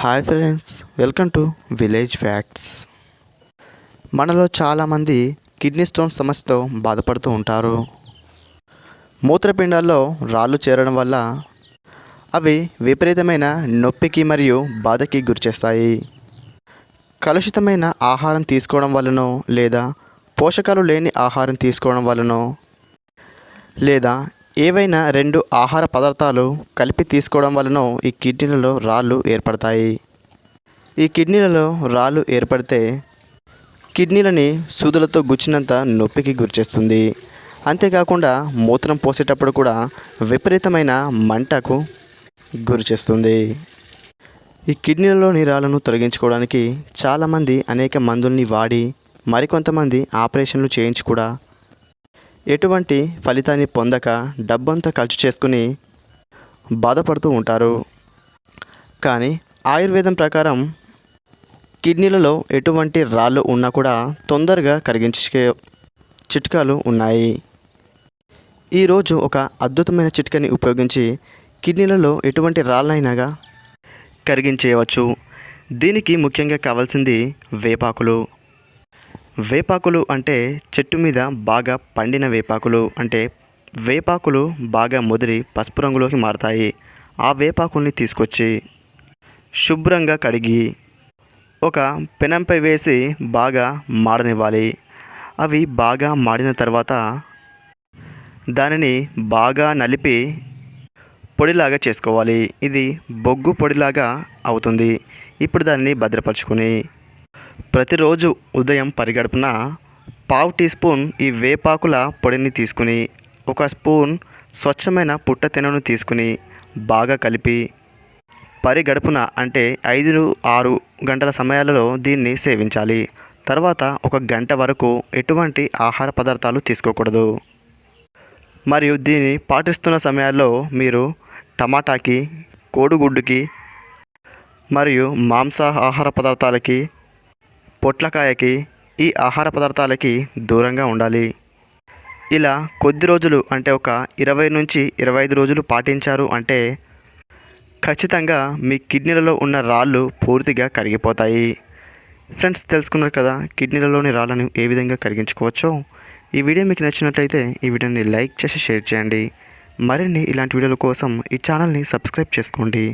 Hi friends welcome to village facts మనలో చాలామంది kidney stone సమస్యతో బాధపడుతూ ఉంటారు. మూత్రపిండాల్లో రాళ్ళు చేరడం వల్ల అవి విపరీతమైన నొప్పికి మరియు బాధకి గురిచేస్తాయి కలుషితమైన ఆహారం తీసుకోవడం వలనో లేదా పోషకాలు లేని ఆహారం తీసుకోవడం వలనో లేదా ఏవైనా రెండు ఆహార పదార్థాలు కలిపి తీసుకోవడం వలన ఈ కిడ్నీలలో రాళ్ళు ఏర్పడతాయి. ఈ కిడ్నీలలో రాళ్ళు ఏర్పడితే కిడ్నీలని సూదులతో గుచ్చినంత నొప్పికి గురిచేస్తుంది. అంతేకాకుండా మూత్రం పోసేటప్పుడు కూడా విపరీతమైన మంటకు గురిచేస్తుంది. ఈ కిడ్నీలలోని రాళ్ళను తొలగించుకోవడానికి చాలామంది అనేక మందుల్ని వాడి మరికొంతమంది ఆపరేషన్లు చేయించి కూడా ఎటువంటి ఫలితాన్ని పొందక డబ్బంతా ఖర్చు చేసుకుని బాధపడుతూ ఉంటారు. కానీ ఆయుర్వేదం ప్రకారం కిడ్నీలలో ఎటువంటి రాళ్ళు ఉన్నా కూడా తొందరగా కరిగించే చిట్కాలు ఉన్నాయి. ఈరోజు ఒక అద్భుతమైన చిట్కాని ఉపయోగించి కిడ్నీలలో ఎటువంటి రాళ్ళైనాగా కరిగించేయవచ్చు. దీనికి ముఖ్యంగా కావాల్సింది వేపాకులు. వేపాకులు అంటే చెట్టు మీద బాగా పండిన వేపాకులు అంటే వేపాకులు బాగా ముదిరి పసుపు రంగులోకి మారుతాయి. ఆ వేపాకుల్ని తీసుకొచ్చి శుభ్రంగా కడిగి ఒక పెనంపై వేసి బాగా మాడనివ్వాలి. అవి బాగా మాడిన తర్వాత దానిని బాగా నలిపి పొడిలాగా చేసుకోవాలి. ఇది బొగ్గు పొడిలాగా అవుతుంది. ఇప్పుడు దాన్ని భద్రపరచుకొని ప్రతిరోజు ఉదయం పరిగడుపున పావు టీ స్పూన్ ఈ వేపాకుల పొడిని తీసుకుని ఒక స్పూన్ స్వచ్ఛమైన పుట్ట తెనను తీసుకుని బాగా కలిపి పరిగడుపున అంటే ఐదు ఆరు గంటల సమయాలలో దీన్ని సేవించాలి. తర్వాత ఒక గంట వరకు ఎటువంటి ఆహార పదార్థాలు తీసుకోకూడదు. మరియు దీన్ని పాటిస్తున్న సమయాల్లో మీరు టమాటాకి కోడిగుడ్డుకి మరియు మాంస ఆహార పదార్థాలకి పొట్లకాయకి ఈ ఆహార పదార్థాలకి దూరంగా ఉండాలి. ఇలా కొద్ది రోజులు అంటే ఒక ఇరవై నుంచి ఇరవై ఐదు రోజులు పాటించారు అంటే ఖచ్చితంగా మీ కిడ్నీలలో ఉన్న రాళ్ళు పూర్తిగా కరిగిపోతాయి. ఫ్రెండ్స్ తెలుసుకున్నారు కదా కిడ్నీలలోని రాళ్ళను ఏ విధంగా కరిగించుకోవచ్చో? ఈ వీడియో మీకు నచ్చినట్లయితే ఈ వీడియోని లైక్ చేసి షేర్ చేయండి. మరిన్ని ఇలాంటి వీడియోల కోసం ఈ ఛానల్ని సబ్స్క్రైబ్ చేసుకోండి.